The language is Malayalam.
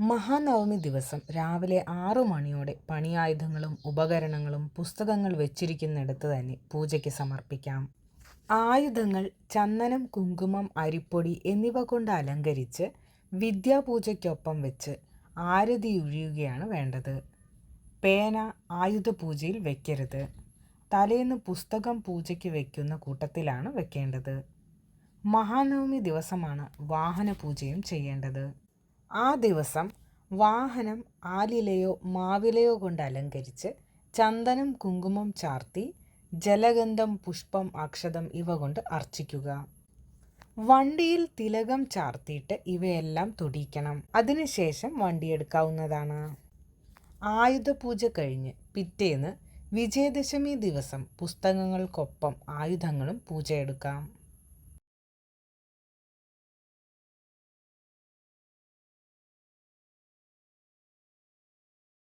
മഹാനവമി ദിവസം രാവിലെ ആറു മണിയോടെ പണിയായുധങ്ങളും ഉപകരണങ്ങളും പുസ്തകങ്ങൾ വെച്ചിരിക്കുന്നിടത്ത് തന്നെ പൂജയ്ക്ക് സമർപ്പിക്കാം. ആയുധങ്ങൾ ചന്ദനം കുങ്കുമം അരിപ്പൊടി എന്നിവ കൊണ്ട് അലങ്കരിച്ച് വിദ്യാപൂജയ്ക്കൊപ്പം വെച്ച് ആരതി ഒഴിയുകയാണ് വേണ്ടത്. പേന ആയുധ പൂജയിൽ വെക്കരുത്. തലേന്ന് പുസ്തകം പൂജയ്ക്ക് വെക്കുന്ന കൂട്ടത്തിലാണ് വെക്കേണ്ടത്. മഹാനവമി ദിവസമാണ് വാഹന പൂജയും ചെയ്യേണ്ടത്. ആ ദിവസം വാഹനം ആലിലയോ മാവിലയോ കൊണ്ട് അലങ്കരിച്ച് ചന്ദനം കുങ്കുമം ചാർത്തി ജലഗന്ധം പുഷ്പം അക്ഷതം ഇവ കൊണ്ട് അർച്ചിക്കുക. വണ്ടിയിൽ തിലകം ചാർത്തിയിട്ട് ഇവയെല്ലാം തൊടിയിക്കണം. അതിനുശേഷം വണ്ടിയെടുക്കാവുന്നതാണ് ആയുധപൂജ കഴിഞ്ഞ് പിറ്റേന്ന് വിജയദശമി ദിവസം പുസ്തകങ്ങൾക്കൊപ്പം ആയുധങ്ങളും പൂജയെടുക്കാം.